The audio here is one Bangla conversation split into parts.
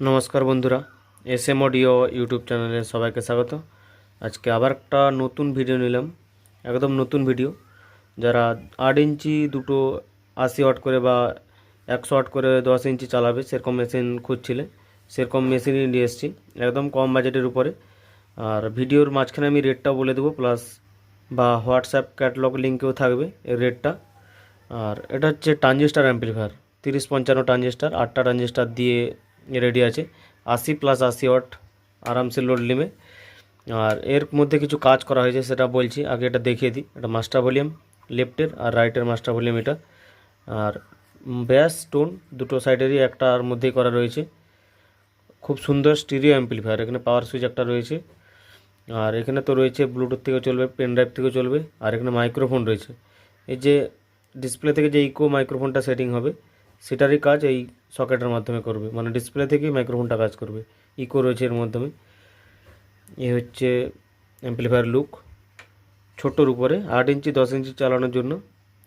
নমস্কার বন্ধুরা এস এম অডিও ইউটিউব চ্যানেলে সবাইকে স্বাগত। আজকে আবার একটা নতুন ভিডিও নিলাম, একদম নতুন ভিডিও। যারা আট ইঞ্চি দুটো আশি ওয়াট করে বা একশো ওয়াট করে দশ ইঞ্চি চালাবে, সেরকম মেশিন খুঁজছিলে, সেরকম মেশিনই নিয়ে এসেছি, একদম কম বাজেটের উপরে। আর ভিডিওর মাঝখানে আমি রেটটাও বলে দেবো প্লাস বা হোয়াটসঅ্যাপ ক্যাটালগ লিঙ্কেও থাকবে এর রেটটা আর এটা হচ্ছে ট্রানজিস্টার অ্যাম্পলিফায়ার তিরিশ পঞ্চান্ন ট্রানজিস্টার আটটা ট্রানজিস্টার দিয়ে রেডি আছে। আশি প্লাস আশি ওয়াট আরামসে লোড নেবে। আর এর মধ্যে কিছু কাজ করা হয়েছে, সেটা বলছি। আগে এটা দেখিয়ে দিই। এটা মাস্টার ভলিউম লেফটের আর রাইটের মাস্টার ভলিউম এটা। আর ব্যাস টোন দুটো সাইডেরই একটার মধ্যেই করা রয়েছে। খুব সুন্দর স্টিরিও অ্যাম্পলিফায়ার এখানে পাওয়ার সুইচ একটা রয়েছে। আর এখানে তো রয়েছে ব্লুটুথ থেকে চলবে পেন ড্রাইভ থেকে চলবে। আর এখানে মাইক্রোফোন রয়েছে। এই যে ডিসপ্লে থেকে যে ইকো মাইক্রোফোনটা সেটিং হবে সেটারই কাজ এই সকেটের মাধ্যমে করবে। মানে ডিসপ্লে থেকেই মাইক্রোফোনটা কাজ করবে। ইকো রয়েছে এর মাধ্যমে। এ হচ্ছে অ্যাম্পলিফায়ার লুক ছোটোর উপরে আট ইঞ্চি, দশ ইঞ্চি চালানোর জন্য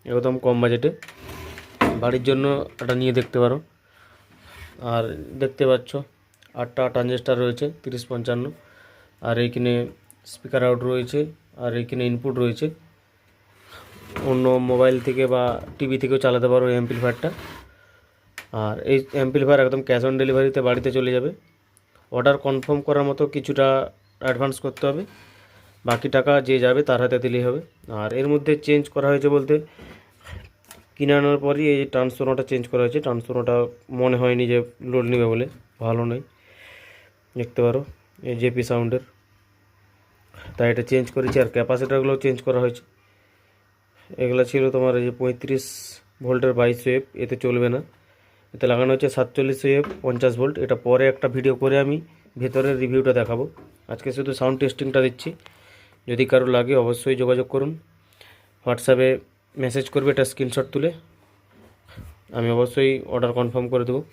একদম কম বাজেটে বাড়ির জন্য এটা নিয়ে দেখতে পারো। আর দেখতে পাচ্ছ, আটটা ট্রানজিস্টার রয়েছে, তিরিশ পঞ্চান্ন। আর এইখানে স্পিকার আউট রয়েছে, আর এইখানে ইনপুট রয়েছে। অন্য মোবাইল থেকে বা টিভি থেকেও চালাতে পারো এই অ্যাম্পলিফায়ারটা আর এই অ্যাম্পলিফায়ার একদম ক্যাশ অন ডেলিভারিতে বাড়িতে চলে যাবে। অর্ডার কনফার্ম করার মতো কিছুটা অ্যাডভান্স করতে হবে। বাকি টাকা যে যাবে তার হাতে দিলেই হবে। আর এর মধ্যে চেঞ্জ করা হয়েছে বলতে, কিনে আনার পরই এই ট্রান্সফর্মারটা চেঞ্জ করা হয়েছে। ট্রান্সফর্মারটা মনে হয়নি যে লোড নেবে বলে, ভালো নয়। দেখতে পারো, এই জেপি সাউন্ডের তাই এটা চেঞ্জ করেছি আর ক্যাপাসিটারগুলো চেঞ্জ করা হয়েছে। এগুলো ছিল তোমার এই যে পঁয়ত্রিশ ভোল্টের বাইশ ওয়েভ এতে চলবে না। এতে লাগানো হচ্ছে সাতচল্লিশ পঞ্চাশ ভোল্ট। এটা পরে একটা ভিডিও করে আমি ভেতরের রিভিউটা দেখাবো। আজকে শুধু সাউন্ড টেস্টিংটা দিচ্ছি। যদি কারও লাগে অবশ্যই যোগাযোগ করুন। হোয়াটসঅ্যাপে মেসেজ করবে, এটা স্ক্রিনশট তুলে। আমি অবশ্যই অর্ডার কনফার্ম করে দেবো।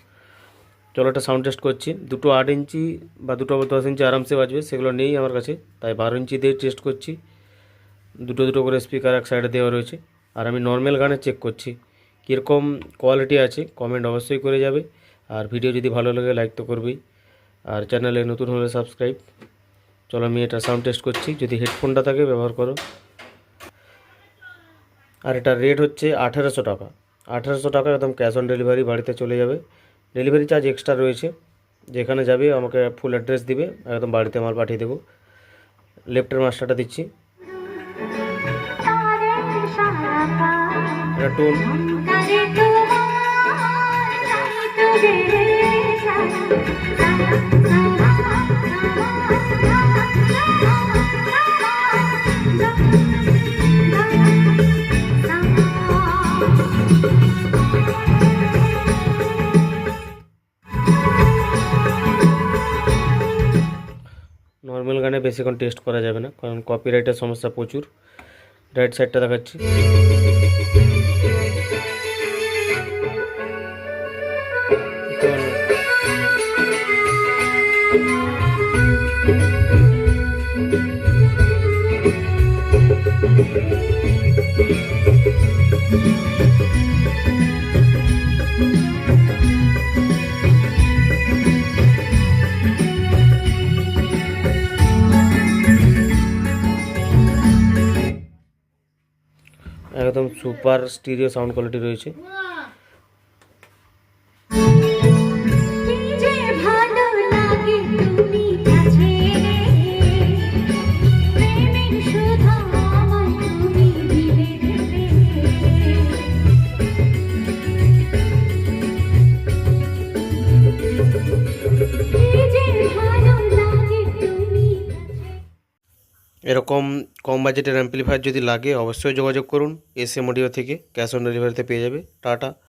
চলো একটা সাউন্ড টেস্ট করছি। দুটো আট ইঞ্চি বা দুটো দশ ইঞ্চি আরামসে বাজবে, সেগুলো নেই আমার কাছে। তাই বারো ইঞ্চি দিয়ে টেস্ট করছি। দুটো দুটো করে স্পিকার এক সাইডে দেওয়া রয়েছে। আর আমি নর্মাল গানে চেক করছি। কীরকম কোয়ালিটি আছে কমেন্ট অবশ্যই করে যাবে। আর ভিডিও যদি ভালো লাগে লাইক তো করবেই। আর চ্যানেলে নতুন হলে সাবস্ক্রাইব চলো আমি এটা সাউন্ড টেস্ট করছি। যদি হেডফোনটা থাকে, ব্যবহার করো। আর এটার রেট হচ্ছে আঠেরোশো টাকা। আঠেরোশো টাকা একদম ক্যাশ অন ডেলিভারি বাড়িতে চলে যাবে। ডেলিভারি চার্জ এক্সট্রা রয়েছে। যেখানে যাবে, আমাকে ফুল অ্যাড্রেস দিবে। একদম বাড়িতে আমার পাঠিয়ে দেবো। লেফটের মাস্টারটা দিচ্ছি। এটা টোন নর্মাল গানে বেশিক্ষণ টেস্ট করা যাবে না, কারণ কপিরাইটের সমস্যা প্রচুর। রাইট সাইডটা দেখাচ্ছি। একদম সুপার স্টিরিও সাউন্ড কোয়ালিটি রয়েছে। এরকম কম বাজেটের অ্যাম্পলিফায়ার যদি লাগে, অবশ্যই যোগাযোগ করুন এস এম অডিও থেকে ক্যাশ অন ডেলিভারিতে পেয়ে যাবে, টাটা।